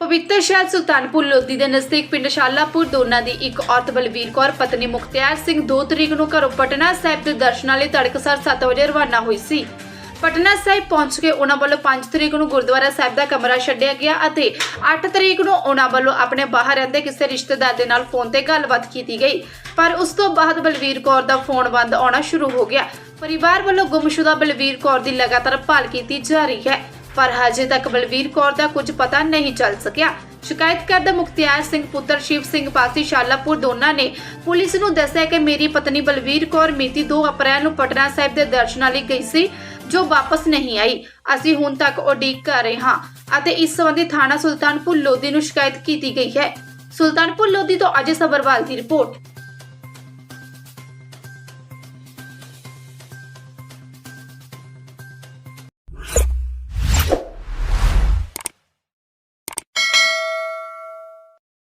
ਪਵਿੱਤਰ ਸ਼ਹਿਰ ਸੁਲਤਾਨਪੁਰ ਲੋਧੀ ਦੇ ਨਜ਼ਦੀਕ ਪਿੰਡ ਸ਼ਾਲਾਪੁਰ ਦੋਨਾ ਦੀ ਇੱਕ ਔਰਤ ਬਲਵੀਰ ਕੌਰ, ਪਤਨੀ ਮੁਖਤਿਆਰ ਸਿੰਘ 2 ਤਰੀਕ ਨੂੰ ਘਰੋਂ ਪਟਨਾ ਸਾਹਿਬ ਦੇ ਦਰਸ਼ਨਾਂ ਲਈ ਤੜਕਸਰ 7 ਵਜੇ ਰਵਾਨਾ ਹੋਈ ਸੀ। ਪਟਨਾ ਸਾਹਿਬ ਪਹੁੰਚ ਕੇ ਉਹਨਾਂ ਵੱਲੋਂ 5 ਤਰੀਕ ਨੂੰ ਗੁਰਦੁਆਰਾ ਸਾਹਿਬ ਦਾ ਕਮਰਾ ਛੱਡਿਆ ਗਿਆ ਅਤੇ 8 ਤਰੀਕ ਨੂੰ ਉਹਨਾਂ ਵੱਲੋਂ ਆਪਣੇ ਬਾਹਰ ਰਹਿੰਦੇ ਕਿਸੇ ਰਿਸ਼ਤੇਦਾਰ ਦੇ ਨਾਲ ਫੋਨ ਤੇ ਗੱਲਬਾਤ ਕੀਤੀ ਗਈ। ਪਰ ਉਸ ਤੋਂ ਬਾਅਦ ਬਲਵੀਰ ਕੌਰ ਦਾ ਫੋਨ ਬੰਦ ਆਉਣਾ ਸ਼ੁਰੂ ਹੋ ਗਿਆ। ਪਰਿਵਾਰ ਵੱਲੋਂ ਗੁੰਮਸ਼ੁਦਾ ਬਲਵੀਰ ਕੌਰ ਦੀ ਲਗਾਤਾਰ ਭਾਲ ਕੀਤੀ ਜਾ ਰਹੀ ਹੈ। ਪਰ ਹਜੇ ਤੱਕ ਬਲਵੀਰ ਕੌਰ ਦਾ ਕੁਝ ਪਤਾ ਨਹੀਂ ਚੱਲ ਸਕਿਆ। ਸ਼ਿਕਾਇਤ ਕਰਦਾ ਮੁਖਤਿਆਰ ਸਿੰਘ ਪੁੱਤਰ ਸ਼ਿਵ ਸਿੰਘ ਪਾਸੀ ਸ਼ਾਲਾਪੁਰ ਦੋਨਾਂ ਨੇ ਪੁਲਿਸ ਨੂੰ ਦੱਸਿਆ ਕਿ ਮੇਰੀ ਪਤਨੀ ਬਲਵੀਰ ਕੌਰ ਮਿਤੀ 2 ਅਪ੍ਰੈਲ ਨੂੰ ਪਟਨਾ ਸਾਹਿਬ ਦੇ ਦਰਸ਼ਨਾਂ ਲਈ ਗਈ ਸੀ, ਜੋ ਵਾਪਸ ਨਹੀਂ ਆਈ। ਅਸੀਂ ਹੁਣ ਤੱਕ ਉਡੀਕ ਕਰ ਰਹੇ ਹਾਂ ਅਤੇ ਇਸ ਸੰਬੰਧੀ ਥਾਣਾ ਸੁਲਤਾਨਪੁਰ ਲੋਧੀ ਨੂੰ ਸ਼ਿਕਾਇਤ ਕੀਤੀ ਗਈ ਹੈ। ਸੁਲਤਾਨਪੁਰ ਲੋਧੀ ਤੋਂ ਅਜੇ ਸਬਰਵਾਲ ਦੀ ਰਿਪੋਰਟ।